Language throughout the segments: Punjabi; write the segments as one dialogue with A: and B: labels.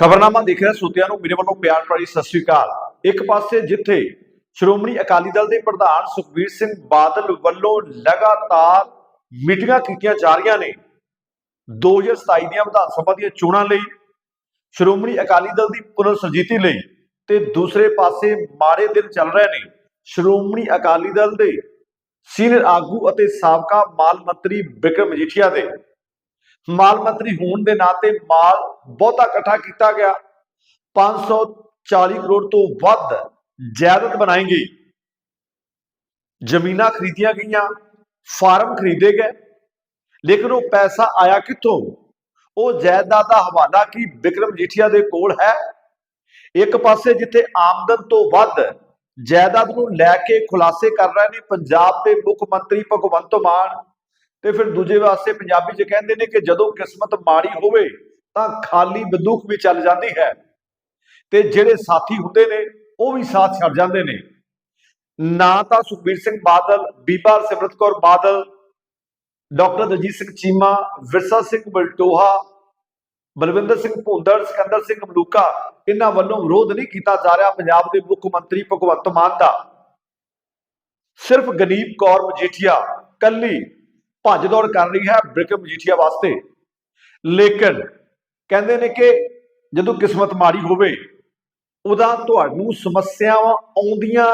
A: ਖਬਰਨਾਮਾ ਦੇਖ ਰਿਹਾ ਸਰੋਤਿਆਂ ਨੂੰ, ਮੇਰੇ ਵੱਲੋਂ ਪਿਆਰ ਭਰੀ ਸਤਿ ਸ੍ਰੀ ਅਕਾਲ। ਇੱਕ ਪਾਸੇ ਜਿੱਥੇ ਸ਼੍ਰੋਮਣੀ ਅਕਾਲੀ ਦਲ ਦੇ ਪ੍ਰਧਾਨ ਸੁਖਬੀਰ ਸਿੰਘ ਬਾਦਲ ਵੱਲੋਂ ਲਗਾਤਾਰ ਮੀਟਿੰਗਾਂ ਕੀਤੀਆਂ ਜਾ ਰਹੀਆਂ ਨੇ 2027 ਦੀਆਂ ਵਿਧਾਨ ਸਭਾ ਦੀਆਂ ਚੋਣਾਂ ਲਈ, ਸ਼੍ਰੋਮਣੀ ਅਕਾਲੀ ਦਲ ਦੀ ਪੁਨਰ ਸਰਜੀਤੀ ਲਈ ਤੇ ਦੂਸਰੇ ਪਾਸੇ ਮਾੜੇ ਦਿਨ ਚੱਲ ਰਹੇ ਨੇ। ਸ਼੍ਰੋਮਣੀ ਅਕਾਲੀ ਦਲ ਦੇ ਸੀਨੀਅਰ ਆਗੂ ਅਤੇ ਸਾਬਕਾ ਮਾਲ ਮੰਤਰੀ ਬਿਕਰਮ ਮਜੀਠੀਆ ਦੇ ਮਾਲ ਮੰਤਰੀ ਹੋਣ ਦੇ ਨਾਤੇ ਮਾਲ ਬਹੁਤਾ ਇਕੱਠਾ ਕੀਤਾ ਗਿਆ। 540 ਕਰੋੜ ਤੋਂ ਵੱਧ ਜਾਇਦਾਦ ਬਣਾਈ ਗਈ। ਜ਼ਮੀਨਾਂ ਖਰੀਦੀਆਂ ਗਈਆਂ, ਫਾਰਮ ਖਰੀਦੇ ਗਏ। ਲੇਕਿਨ ਉਹ ਪੈਸਾ ਆਇਆ ਕਿੱਥੋਂ? ਉਹ ਜਾਇਦਾਦ ਦਾ ਹਵਾਲਾ ਕੀ ਵਿਕਰਮ ਜੀਠੀਆ ਦੇ ਕੋਲ ਹੈ? ਇੱਕ ਪਾਸੇ ਜਿੱਥੇ ਆਮਦਨ ਤੋਂ ਵੱਧ ਜਾਇਦਾਦ ਨੂੰ ਲੈ ਕੇ ਖੁਲਾਸੇ ਕਰ ਰਹੇ ਨੇ ਪੰਜਾਬ ਦੇ ਮੁੱਖ ਮੰਤਰੀ ਭਗਵੰਤ ਮਾਨ ਤੇ ਫਿਰ ਦੂਜੇ ਪਾਸੇ ਪੰਜਾਬੀ ਚ ਕਹਿੰਦੇ ਨੇ ਕਿ ਜਦੋਂ ਕਿਸਮਤ ਮਾੜੀ ਹੋਵੇ ਤਾਂ ਖਾਲੀ ਬੰਦੂਕ ਵੀ ਚੱਲ ਜਾਂਦੀ ਹੈ। ਤੇ ਜਿਹੜੇ ਸਾਥੀ ਹੁੰਦੇ ਨੇ, ਉਹ ਵੀ ਸਾਥ ਛੱਡ ਜਾਂਦੇ ਨੇ। ਨਾ ਤਾਂ ਸੁਖਬੀਰ ਸਿੰਘ ਬਾਦਲ, ਬੀਬਾ ਸਿਮਰਤ ਕੌਰ ਬਾਦਲ, ਡਾਕਟਰ ਦਜੀਤ ਸਿੰਘ ਚੀਮਾ, ਵਿਰਸਾ ਸਿੰਘ ਬਲਟੋਹਾ, ਬਲਵਿੰਦਰ ਸਿੰਘ ਭੁੰਦੜ, ਸਿਕੰਦਰ ਸਿੰਘ ਮਲੂਕਾ, ਇਹਨਾਂ ਵੱਲੋਂ ਵਿਰੋਧ ਨਹੀਂ ਕੀਤਾ ਜਾ ਰਿਹਾ ਪੰਜਾਬ ਦੇ ਮੁੱਖ ਮੰਤਰੀ ਭਗਵੰਤ ਮਾਨ ਦਾ। ਸਿਰਫ ਗਨੀਪ ਕੌਰ ਮਜੀਠੀਆ, ਕੱਲੀ ਭੱਜ ਦੌੜ ਕਰ ਰਹੀ ਹੈ ਬਿਕਰਮ ਮਜੀਠੀਆ ਵਾਸਤੇ। ਲੇਕਿਨ ਕਹਿੰਦੇ ਨੇ ਕਿ ਜਦੋਂ ਕਿਸਮਤ ਮਾੜੀ ਹੋਵੇ, ਉਹਦਾ ਤੁਹਾਨੂੰ ਸਮੱਸਿਆਵਾਂ ਆਉਂਦੀਆਂ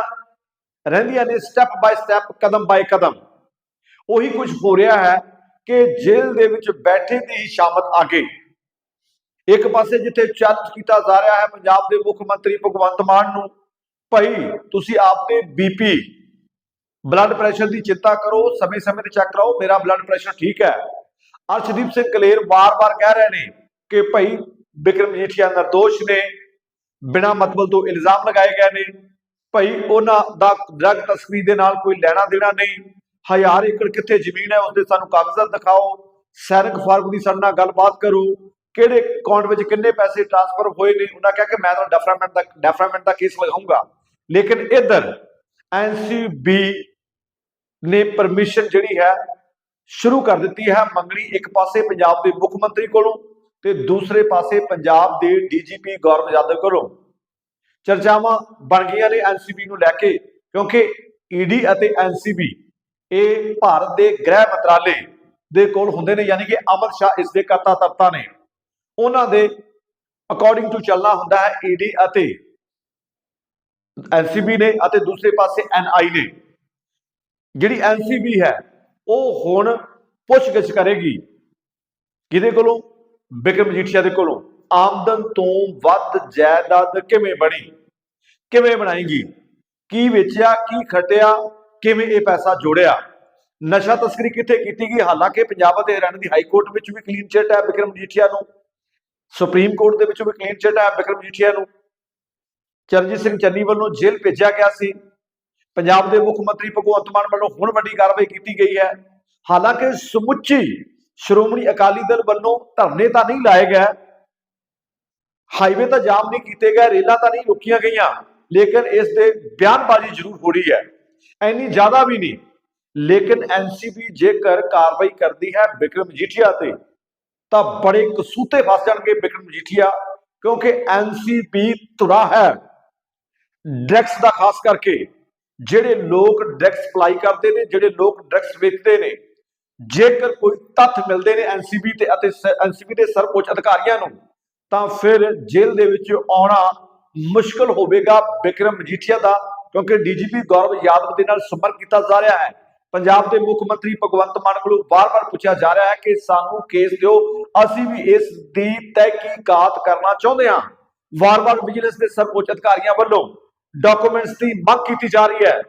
A: ਰਹਿੰਦੀਆਂ ਨੇ ਸਟੈਪ ਬਾਈ ਸਟੈਪ ਕਦਮ ਬਾਈ ਕਦਮ। ਉਹੀ ਕੁਝ ਹੋ ਰਿਹਾ ਹੈ ਕਿ ਜੇਲ੍ਹ ਦੇ ਵਿੱਚ ਬੈਠੇ ਦੀ ਹੀ ਸ਼ਾਮਤ ਆ ਗਈ। ਇੱਕ ਪਾਸੇ ਜਿੱਥੇ ਚੈਲੰਜ ਕੀਤਾ ਜਾ ਰਿਹਾ ਹੈ, ਪੰਜਾਬ ਦੇ ਮੁੱਖ ਮੰਤਰੀ ਭਗਵੰਤ ਮਾਨ ਨੂੰ, ਭਾਈ ਤੁਸੀਂ ਆਪਦੇ ਬੀਪੀ ਬਲੱਡ ਪ੍ਰੈਸ਼ਰ ਦੀ ਚਿੰਤਾ ਕਰੋ, ਸਮੇਂ-ਸਮੇਂ ਤੇ ਚੈੱਕ ਕਰਾਓ, ਮੇਰਾ ਬਲੱਡ ਪ੍ਰੈਸ਼ਰ ਠੀਕ ਹੈ। ਅਰਸ਼ਦੀਪ ਸਿੰਘ ਕਲੇਰ ਵਾਰ-ਵਾਰ ਕਹਿ ਰਹੇ ਨੇ ਕਿ ਭਾਈ ਬਿਕਰਮ ਜੀਠੀਆ ਨਿਰਦੋਸ਼ ਨੇ, ਬਿਨਾਂ ਮਤਲਬ ਤੋਂ ਇਲਜ਼ਾਮ ਲਗਾਏ ਗਏ ਨੇ, ਭਾਈ ਉਹਨਾਂ ਦਾ ਡਰਗ ਤਸਕਰੀ ਦੇ ਨਾਲ ਕੋਈ ਲੈਣਾ ਦੇਣਾ ਨਹੀਂ, ਹਜ਼ਾਰ ਏਕੜ ਕਿੱਥੇ ਜ਼ਮੀਨ ਹੈ, ਉਸਦੇ ਸਾਨੂੰ ਕਾਗਜ਼ਾਤ ਦਿਖਾਓ, ਸੈਨਿਕ ਫਾਰਮ ਦੀ ਸਾਡੇ ਨਾਲ ਗੱਲਬਾਤ ਕਰੋ, ਕਿਹੜੇ ਅਕਾਊਂਟ ਵਿੱਚ ਕਿੰਨੇ ਪੈਸੇ ਟ੍ਰਾਂਸਫਰ ਹੋਏ ਨੇ, ਉਹਨਾਂ ਕਿਹਾ ਕਿ ਮੈਂ ਤਾਂ ਡੈਫਰਾਮੈਂਟ ਦਾ ਡੈਫਰਾਮੈਂਟ ਦਾ ਕੇਸ ਲਗਾਉਂਗਾ। ਲੇਕਿਨ ਇਧਰ ਐਨਸੀਬੀ ਨੇ ਪਰਮਿਸ਼ਨ ਜਿਹੜੀ ਹੈ, ਸ਼ੁਰੂ ਕਰ ਦਿੱਤੀ ਹੈ ਮੰਗਣੀ ਇੱਕ ਪਾਸੇ ਪੰਜਾਬ ਦੇ ਮੁੱਖ ਮੰਤਰੀ ਕੋਲੋਂ ਤੇ ਦੂਸਰੇ ਪਾਸੇ ਪੰਜਾਬ ਦੇ ਡੀਜੀਪੀ ਗੌਰਵ ਯਾਦਵ ਕੋਲੋਂ। ਚਰਚਾਵਾਂ ਬਣ ਗਈਆਂ ਨੇ ਐਨਸੀਬੀ ਨੂੰ ਲੈ ਕੇ, ਕਿਉਂਕਿ ਈਡੀ ਅਤੇ ਐਨਸੀਬੀ ਇਹ ਭਾਰਤ ਦੇ ਗ੍ਰਹਿ ਮੰਤਰਾਲੇ ਦੇ ਕੋਲ ਹੁੰਦੇ ਨੇ, ਯਾਨੀ ਕਿ ਅਮਰ ਸ਼ਾਹ ਇਸ ਦੇ ਕਰਤਾ ਤਰਤਾ ਨੇ। ਉਹਨਾਂ ਦੇ ਅਕੋਰਡਿੰਗ ਟੂ ਚੱਲਣਾ ਹੁੰਦਾ ਹੈ ਈਡੀ ਅਤੇ ਐਨਸੀਬੀ ਨੇ ਅਤੇ ਦੂਸਰੇ ਪਾਸੇ ਐਨਆਈ ਨੇ। ਜਿਹੜੀ ਐਨਸੀਬੀ ਹੈ, ਉਹ ਹੁਣ ਪੁੱਛਗਿੱਛ ਕਰੇਗੀ। ਕਿਹਦੇ ਕੋਲੋਂ? ਬਿਕਰਮ ਮਜੀਠੀਆ ਦੇ ਕੋਲੋਂ। ਆਮਦਨ ਤੋਂ ਵੱਧ ਜਾਇਦਾਦ ਕਿਵੇਂ ਬਣੀ? ਕਿਵੇਂ ਬਣਾਏਗੀ? ਕੀ ਵੇਚਿਆ, ਕੀ ਖਟਿਆ, ਕਿਵੇਂ ਇਹ ਪੈਸਾ ਜੋੜਿਆ? ਨਸ਼ਾ ਤਸਕਰੀ ਕਿੱਥੇ ਕੀਤੀ ਗਈ? ਹਾਲਾਂਕਿ ਪੰਜਾਬ ਅਤੇ ਹਰਿਆਣਾ ਦੀ ਹਾਈ ਕੋਰਟ ਵਿੱਚ ਵੀ ਕਲੀਨ ਚਿੱਟ ਹੈ ਬਿਕਰਮ ਮਜੀਠੀਆ ਨੂੰ। ਸੁਪਰੀਮ ਕੋਰਟ ਦੇ ਵਿੱਚ ਵੀ ਕਲੀਨ ਚਿੱਟ ਹੈ ਬਿਕਰਮ ਮਜੀਠੀਆ ਨੂੰ। ਚਰਨਜੀਤ ਸਿੰਘ ਚੰਨੀ ਵੱਲੋਂ ਜੇਲ੍ਹ ਭੇਜਿਆ ਗਿਆ ਸੀ। ਪੰਜਾਬ ਦੇ ਮੁੱਖ ਮੰਤਰੀ ਭਗਵੰਤ ਮਾਨ ਵੱਲੋਂ ਹੁਣ ਵੱਡੀ ਕਾਰਵਾਈ ਕੀਤੀ ਗਈ ਹੈ। ਹਾਲਾਂਕਿ ਸਮੁੱਚੀ ਸ਼੍ਰੋਮਣੀ ਅਕਾਲੀ ਦਲ ਵੱਲੋਂ ਧਰਨੇ ਤਾਂ ਨਹੀਂ ਲਾਏ ਗਏ। ਹਾਈਵੇ ਤਾਂ ਜਾਮ ਨਹੀਂ ਕੀਤੇ ਗਏ, ਰੇਲਾਂ ਤਾਂ ਨਹੀਂ ਰੁਕੀਆਂ ਗਈਆਂ, ਲੇਕਿਨ ਇਸ ਦੇ ਬਿਆਨਬਾਜ਼ੀ ਜ਼ਰੂਰ ਹੋ ਰਹੀ ਹੈ। ਐਨੀ ਜ਼ਿਆਦਾ ਵੀ ਨਹੀਂ, ਲੇਕਿਨ ਐਨਸੀਬੀ ਜੇਕਰ ਕਾਰਵਾਈ ਕਰਦੀ ਹੈ ਬਿਕਰਮ ਜੀਠੀਆ ਤੇ, ਤਾਂ ਬੜੇ ਕਸੂਤੇ ਫਸ ਜਾਣਗੇ ਬਿਕਰਮ ਜੀਠੀਆ, ਕਿਉਂਕਿ ਐਨਸੀਬੀ ਤੁਰਾ ਹੈ। ਡਰੱਗਸ ਦਾ ਖਾਸ ਕਰਕੇ ਜਿਹੜੇ ਲੋਕ ਡਰੱਗਸ ਸਪਲਾਈ ਕਰਦੇ ਨੇ, ਜਿਹੜੇ ਲੋਕ ਡਰੱਗਸ ਵੇਚਦੇ ਨੇ, ਜੇਕਰ ਕੋਈ ਤੱਥ ਮਿਲਦੇ ਨੇ ਐਨਸੀਬੀ ਤੇ ਅਤੇ ਐਨਸੀਬੀ ਦੇ ਸਰਵਉੱਚ ਅਧਿਕਾਰੀਆਂ ਨੂੰ, ਤਾਂ ਫਿਰ ਜੇਲ੍ਹ ਦੇ ਵਿੱਚ ਆਉਣਾ ਮੁਸ਼ਕਲ ਹੋਵੇਗਾ। ਬਿਕਰਮ ਮਜੀਠੀਆ ਦਾ, ਕਿਉਂਕਿ ਡੀਜੀਪੀ ਗੌਰਵ ਯਾਦਵ ਦੇ ਨਾਲ ਸੰਪਰਕ ਕੀਤਾ ਜਾ ਰਿਹਾ ਹੈ। ਪੰਜਾਬ ਦੇ ਮੁੱਖ ਮੰਤਰੀ ਭਗਵੰਤ ਮਾਨ ਕੋਲੋਂ ਵਾਰ-ਵਾਰ ਪੁੱਛਿਆ ਜਾ ਰਿਹਾ ਹੈ ਕਿ ਸਾਨੂੰ ਕੇਸ ਦਿਓ। ਅਸੀਂ ਵੀ ਇਸ ਦੀ ਤਹਿਕੀਕਾਤ ਕਰਨਾ ਚਾਹੁੰਦੇ ਹਾਂ। ਵਾਰ-ਵਾਰ ਵਿਜੀਲੈਂਸ ਦੇ ਸਰਵਉੱਚ ਅਧਿਕਾਰੀਆਂ ਵੱਲੋਂ ਡਾਕੂਮੈਂਟਸ ਦੀ ਮੰਗ ਕੀਤੀ ਜਾ ਰਹੀ ਹੈ।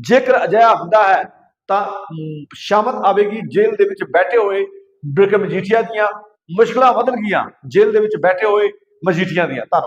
A: ਜੇਕਰ ਅਜਿਹਾ ਹੁੰਦਾ ਹੈ, ਤਾਂ ਸ਼ਾਮਤ ਆਵੇਗੀ, ਜੇਲ੍ਹ ਦੇ ਵਿੱਚ ਬੈਠੇ ਹੋਏ ਬਿਕਰਮ ਮਜੀਠੀਆ ਦੀਆਂ ਮੁਸ਼ਕਲਾਂ ਵਧਣਗੀਆਂ। ਜੇਲ੍ਹ ਦੇ ਵਿੱਚ ਬੈਠੇ ਹੋਏ ਮਜੀਠੀਆ ਦੀਆਂ। ਧੰਨਵਾਦ।